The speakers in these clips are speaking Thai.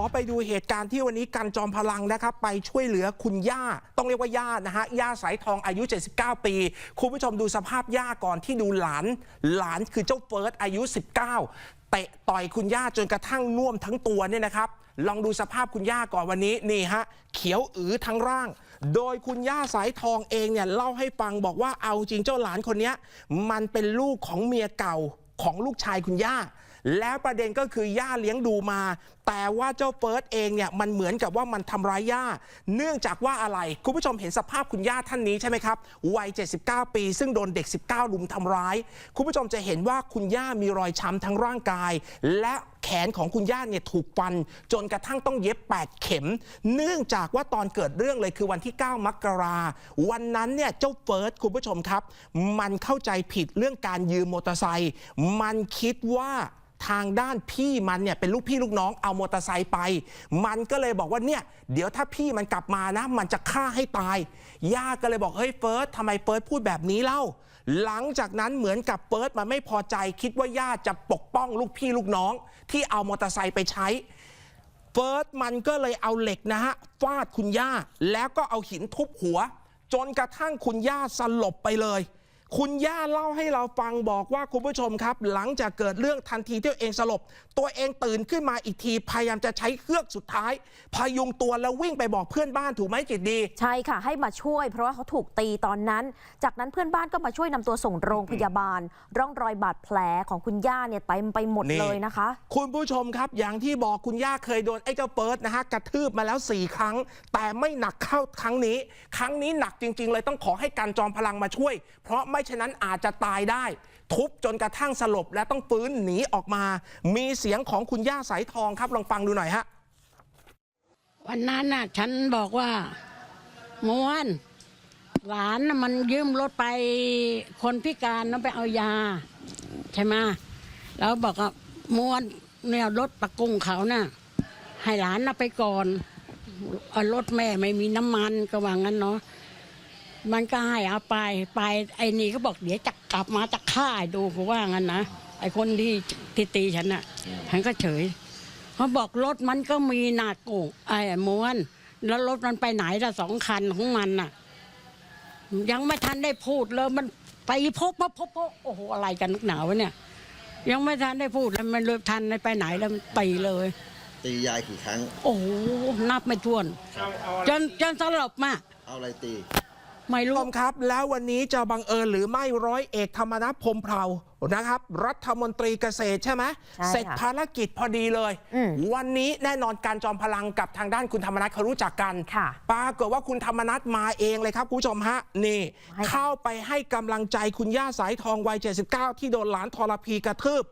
อไปดูเหตุการณ์ที่วันนี้กันจอมพลังนะครับ ไปช่วยเหลือคุณย่า ต้องเรียกว่าย่านะฮะย่าสายทองอายุ 79 ปี คุณผู้ชมดูสภาพย่าก่อนที่ดูหลาน หลานคือเจ้าเฟิร์สอายุ 19 เตะต่อยคุณย่าจนกระทั่งน่วมทั้งตัวเนี่ยนะครับลองดูสภาพคุณย่าก่อนวันนี้นี่ฮะเขียวอือทั้งร่าง โดยคุณย่าสายทองเองเนี่ยเล่าให้ฟังบอกว่าเอาจริงเจ้าหลานคนนี้มันเป็นลูกของเมียเก่าของลูกชายคุณย่า แล้วประเด็นก็คือย่าเลี้ยงดูมา แต่ว่าเจ้าเฟิร์สเองเนี่ยมันเหมือนกับว่ามันทำร้ายย่า เนื่องจากว่าอะไร คุณผู้ชมเห็นสภาพคุณย่าท่านนี้ใช่ไหมครับ วัย 79 ปี ซึ่งโดนเด็ก 19 ลุมทำร้าย คุณผู้ชมจะเห็นว่าคุณย่ามีรอยช้ำทั้งร่างกาย และแขนของคุณย่าเนี่ยถูกฟัน จนกระทั่งต้องเย็บ 8 เข็ม เนื่องจากว่าตอนเกิดเรื่องเลยคือวันที่ 9 มกราวันนั้นเนี่ยเจ้าเฟิร์สคุณผู้ชมครับ มันเข้าใจผิดเรื่องการยืมมอเตอร์ไซค์มันคิดว่าทางด้านพี่มันเนี่ยเป็นลูกพี่ลูกน้องเอามอเตอร์ไซค์ไป มันก็เลยบอกว่าเนี่ยเดี๋ยวถ้าพี่มันกลับมานะ มันจะฆ่าให้ตาย ย่าก็เลยบอกเฮ้ยเฟิร์สทำไมเฟิร์สพูดแบบนี้เล่า หลังจากนั้นเหมือนกับเฟิร์สมันไม่พอใจ คิดว่าย่าจะปกป้องลูกพี่ลูกน้อง ที่เอามอเตอร์ไซค์ไปใช้เฟิร์สมันก็เลยเอาเหล็กนะฮะฟาดคุณย่าแล้วก็เอาหินทุบหัว จนกระทั่งคุณย่าสลบไปเลย คุณย่าเล่าให้เราฟังบอกว่าคุณผู้ชมครับ หลังจากเกิดเรื่องทันทีที่ตัวเองสลบ ตัวเองตื่นขึ้นมาอีกที พยายามจะใช้เครื่องสุดท้าย พยุงตัวแล้ววิ่งไปบอกเพื่อนบ้านถูกไหมจิตดี ใช่ค่ะ ให้มาช่วยเพราะว่าเขาถูกตีตอนนั้น จากนั้นเพื่อนบ้านก็มาช่วยนำตัวส่งโรงพยาบาล ร่องรอยบาดแผลของคุณย่าเนี่ยเต็มไปหมดนี่เลยนะคะ คุณผู้ชมครับอย่างที่บอกคุณย่าเคยโดนไอ้เจ้าเปิร์ดนะฮะกระทืบมาแล้ว 4 ครั้ง แต่ไม่หนักเข้าครั้งนี้ ครั้งนี้หนักจริง ๆ เลยต้องขอให้การจอมพลังมาช่วย เพราะไม่ฉะนั้นอาจจะตายได้ ทุบจนกระทั่งสลบและต้องฟื้นหนีออกมา มีเสียงของคุณย่าสายทองครับลองฟังดูหน่อยฮะวันนั้นน่ะฉันบอกว่าม้วน หลานน่ะมันยืมรถไปคนพิการแล้วไปเอายา ใช่ไหมแล้วบอกว่าม้วนเนี่ยรถประกุงเขาน่ะให้หลานน่ะไปก่อนเอารถแม่ไม่มีน้ำมันก็ว่างั้นเนาะ มันก็ให้เอาไปไปไอ้นี่ก็บอกเดี๋ยวจะกลับมาจะฆ่าให้ดูเขาว่างั้นนะไอ้คนที่ที่ตีฉันน่ะฉันก็เฉยเขาบอกรถมันก็มีหนาโกงไอ้ม้วน แล้วรถมันไปไหนละสองคันของมันน่ะ ยังไม่ทันได้พูดเลยมันไปพบพบพบพบโอ้โหอะไรกันนักหนาวะเนี่ย ยังไม่ทันได้พูดแล้วมันเลยทันไปไหนแล้วมันตีเลยตียายกี่ครั้ง โอ้โหนับไม่ถ้วน จนจนสลบมากเอาอะไรตี ไม่ผู้รู้ชมครับ แล้ววันนี้จะบังเอิญหรือไม่ร้อยเอกธรรมนัฐพรหมเผ่านะครับ รัฐมนตรีเกษตรใช่ไหมใช่ค่ะเสร็จภารกิจพอดีเลยอืมวันนี้แน่นอนการจอมพลังกับทางด้านคุณธรรมนัฐเขารู้จักกันค่ะปรากฏว่าคุณธรรมนัฐมาเองเลยครับคุณผู้ชมฮะนี่ให้เข้าไปให้กำลังใจคุณย่าสายทองวัย 79 ที่โดนหลานทรพีกระทืบ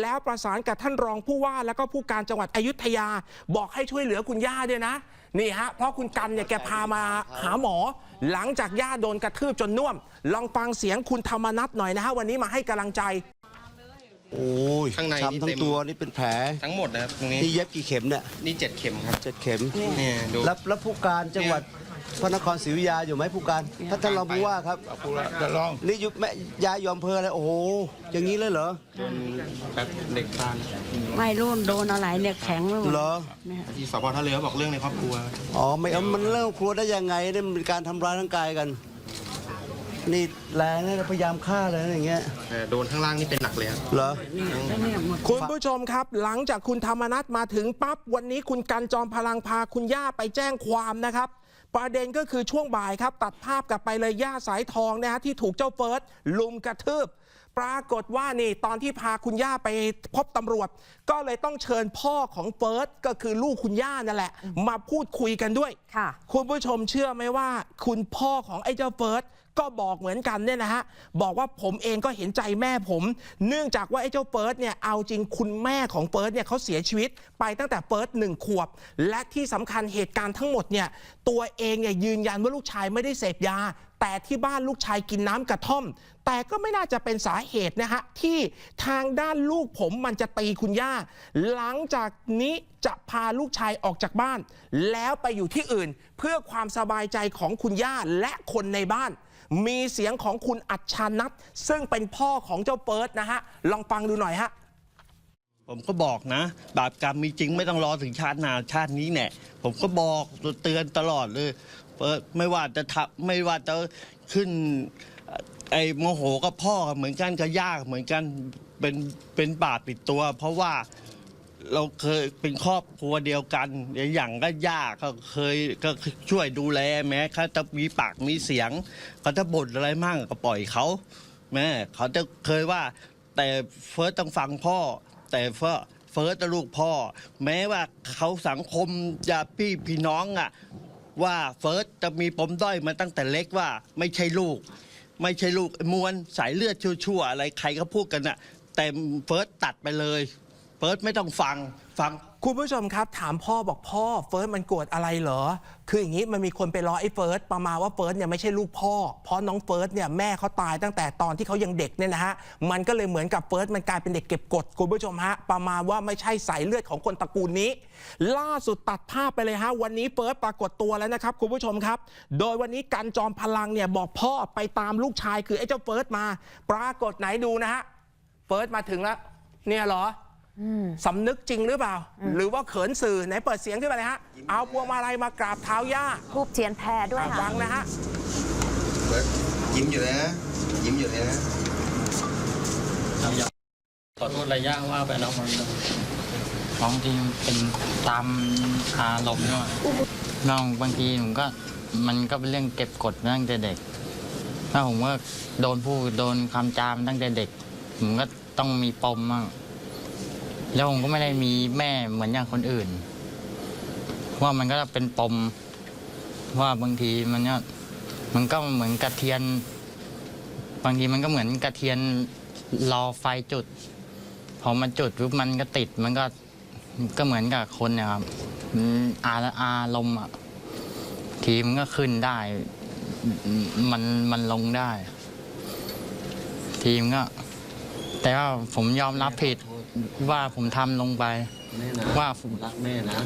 แล้วประสานกับท่านรองผู้ว่าแล้วก็ผู้การจังหวัดอยุธยา บอกให้ช่วยเหลือคุณย่าด้วยนะ นี่ฮะเพราะคุณกันเนี่ยแกพามาหาหมอ หลังจากย่าโดนกระทืบจนน่วม ลองฟังเสียงคุณธรรมนัฐหน่อยนะฮะวันนี้มาให้กำลังใจโอ้ยข้างในนี่ช้ำทั้เต็งมตัวนี่เป็นแผลทั้งหมดนะครับตรงนี้นี่เย็บกี่เข็มเนี่ยนี่เจ็ดเข็มครับเจ็ดเข็มเนี่ยดูแล้วแล้วผู้การจังหวัด พระนครศรีอยุธยาอยู่ไหมผู้การท่านท่านรองผู้ว่าครับจะลองนี่อยู่แม่ยายอยอมเพอเลยโอ้โหอย่างนี้เลยเหรอแบบเด็กตานไม่รู้โดนอะไรเนี่ยแข็งไปหมดเหรอเนี่ยที่สพท่าเรือบอกเรื่องในครอบครัว อ๋อไม่เอามันเรื่องครัวได้ยังไงนี่มันเป็นการทำร้ายร่างกายกัน นี่แรงนะพยายามฆ่าเลยนะอย่างเงี้ยแต่โดนข้างล่างนี่เป็นหนักเลยครับ เหรอแล้วเนี่ยหมด คุณผู้ชมครับ หลังจากคุณธรรมนัฐมาถึงปั๊บ วันนี้คุณกันจอมพลังพาคุณย่าไปแจ้งความนะครับ ประเด็นก็คือช่วงบ่ายครับ ตัดภาพกลับไปเลยย่าสายทองนะฮะที่ถูกเจ้าเฟิร์สลุมกระทืบ ปรากฏว่านี่ตอนที่พาคุณย่าไปพบตำรวจ ก็เลยต้องเชิญพ่อของเฟิร์สก็คือลูกคุณย่านั่นแหละ มาพูดคุยกันด้วยค่ะ คุณผู้ชมเชื่อไหมว่า คุณพ่อของไอ้เจ้าเฟิร์สก็บอกเหมือนกันเนี่ยนะฮะบอกว่าผมเองก็เห็นใจแม่ผม เนื่องจากว่าไอ้เจ้าเฟิร์สเนี่ยเอาจริงคุณแม่ของเฟิร์สเนี่ยเขาเสียชีวิตไปตั้งแต่เฟิร์สหนึ่งขวบ และที่สำคัญเหตุการณ์ทั้งหมดเนี่ยตัวเองเนี่ยยืนยันว่าลูกชายไม่ได้เสพยา แต่ที่บ้านลูกชายกินน้ำกระท่อม แต่ก็ไม่น่าจะเป็นสาเหตุนะฮะ ที่ทางด้านลูกผมมันจะตีคุณย่า หลังจากนี้จะพาลูกชายออกจากบ้าน แล้วไปอยู่ที่อื่น เพื่อความสบายใจของคุณย่าและคนในบ้าน มีเสียงของคุณอัชชานัทซึ่งเป็นพ่อของเจ้าเปิร์ดนะฮะ ลองฟังดูหน่อยฮะผมก็บอกนะ บาปกรรมมีจริงไม่ต้องรอถึงชาติหนาชาตินี้แน่ผมก็บอกเตือนตลอดเลย ไม่ว่าจะทำไม่ว่าจะขึ้น ไอ้โมโหกับพ่อเหมือนกันกับย่าเหมือนกันเป็นเป็นบาปปิดตัว เพราะว่าเราเคยเป็นครอบครัวเดียวกัน อย่างก็ยาก็เคยก็ช่วยดูแลแม้เขาจะมีปากมีเสียงเขาจะบ่นอะไรมั่งก็ปล่อยเขาแม่เขาจะเคยว่า แต่เฟิร์สต้องฟังพ่อ แต่เฟิร์สเฟิร์สจะลูกพ่อ แม้ว่าเขาสังคมจะพี่พี่น้องอะ ว่าเฟิร์สจะมีปมด้อยมาตั้งแต่เล็กว่าไม่ใช่ลูก ไม่ใช่ลูกมวลสายเลือดชั่วๆอะไรใครก็พูดกันน่ะแต่เฟิร์สตัดไปเลย เฟิร์สไม่ต้องฟังฟัง คุณผู้ชมครับ ถามพ่อบอกพ่อเฟิร์สมันโกรธอะไรเหรอ คืออย่างนี้มันมีคนไปล้อไอ้เฟิร์สประมาณว่าเฟิร์สเนี่ยไม่ใช่ลูกพ่อ เพราะน้องเฟิร์สเนี่ยแม่เขาตายตั้งแต่ตอนที่เขายังเด็กเนี่ยนะฮะ มันก็เลยเหมือนกับเฟิร์สมันกลายเป็นเด็กเก็บกดคุณผู้ชมฮะ ประมาณว่าไม่ใช่สายเลือดของคนตระกูลนี้ ล่าสุดตัดภาพไปเลยฮะวันนี้เฟิร์สปรากฏตัวแล้วนะครับคุณผู้ชมครับ โดยวันนี้กันจอมพลังเนี่ยบอกพ่อไปตามลูกชายคือไอ้เจ้าเฟิร์สมา ปรากฏไหนดูนะฮะเฟิร์สมาถึงแล้วเนี่ยเหรอ สำนึกจริงหรือเปล่า หรือว่าเขินสื่อไหนเปิดเสียงขึ้นมาเลยฮะ เอาพวงมาลัยมากราบเท้าย่าทูบเทียนแพรด้วยอะค่ะฟังนะฮะยิ้มอยู่เลยนะยิ้มอยู่เลยนะขอโทษระยะว่าไปแล้วมันน้องจริงเป็นตามอารมณ์ด้วยน้องบางทีผมก็มันก็เป็นเรื่องเก็บกดมาตั้งแต่เด็ก ถ้าผมก็โดนพูดโดนคำจามตั้งแต่เด็ก ผมก็ต้องมีปมมั่ง แล้วผมก็ไม่ได้มีแม่เหมือนอย่างคนอื่น ว่ามันก็เป็นปมว่าบางทีมันก็มันก็เหมือนกระเทียน บางทีมันก็เหมือนกระเทียนรอไฟจุด พอมันจุดปุ๊บมันก็ติด มันก็ก็เหมือนกับคนเนะครับมันอาอารมณ์อะทีมนก็ขึ้นได้ มันมันลงได้ ทีมก็ แต่ว่าผมยอมรับผิด ว่าผมทำลงไป แม่นะว่าผม รักแม่นะ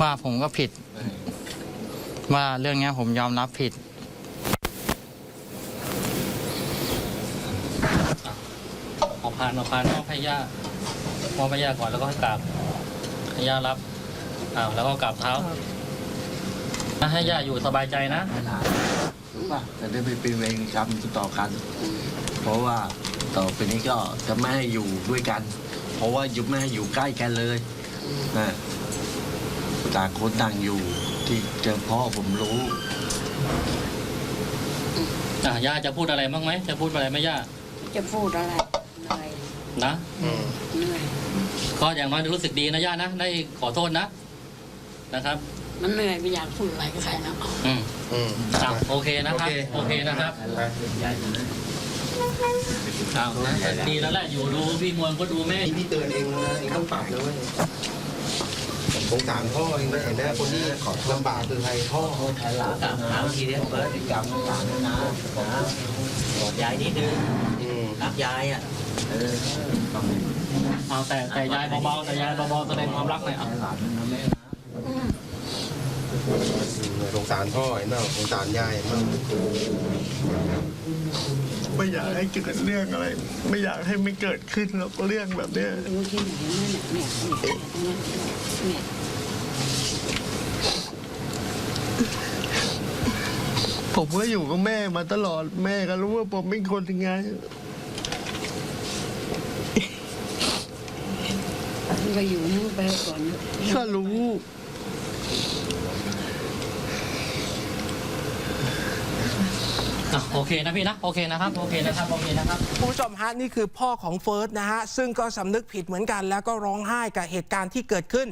ว่าผมก็ผิด ว่าเรื่องเนี้ยผมยอมรับผิด เอาพานเอาพานมอบให้ย่ามอบให้ย่าก่อนแล้วก็ให้กราบให้ย่ารับอ้าวแล้วก็กราบเท้าให้ย่าอยู่สบายใจนะรู้ป่ะจะได้ไปเป็นเวรกรรมต่อกัน เพราะว่าต่อไปนี้ก็จะไม่ให้อยู่ด้วยกัน เพราะว่ายุบไม่ให้อยู่ใกล้กันเลยนะต่างคนต่างอยู่ที่เจอพ่อผมรู้อะย่าจะพูดอะไรบ้างไหมจะพูดอะไรไหมย่าจะพูดอะไรเหนื่อยนะเหนื่อยก็อย่างน้อยรู้สึกดีนะย่านะได้ขอโทษนะ นะครับ มันเหนื่อยไม่อยากพูดอะไรกับใครแล้วอืมอืมอะโอเคนะครับ โอเคนะครับ อ้าวนะดีแล้วแหละอยู่ดูพี่มวลก็ดูแม่นี่พี่เตือนเองนะเองต้องปรับนะเว้ยสงสารพ่อเองนะเห็นไหมคนที่ลำบากคือใครพ่อหาวิธีเลี้ยงเปิดกรรมต่างๆนะนะกอดยายนิดนึงอืมรักยายอะเออเอาแต่แต่ยายเบาๆแต่ยายเบาๆแสดงความรักหน่อยเอาหลานนะแม่นะ สงสารพ่อเห็นเปล่าสงสารยายเห็นเปล่าไม่อยากให้เกิดเรื่องอะไร ไม่อยากให้ไม่เกิดขึ้นหรอกเรื่องแบบเนี้ยดูที่ไหนนั่นเนี่ยเนี่ยเนี่ยเนี่ยผมก็อยู่กับแม่มาตลอดแม่ก็รู้ว่าผมเป็นคนยังไงมันก็อยู่นั่งไปก่อนก็รู้ อะโอเคนะพี่นะโอเคนะครับโอเคนะครับโอเคนะครับ ผู้ชมฮะนี่คือพ่อของเฟิร์สนะฮะ ซึ่งก็สำนึกผิดเหมือนกันแล้วก็ร้องไห้กับเหตุการณ์ที่เกิดขึ้น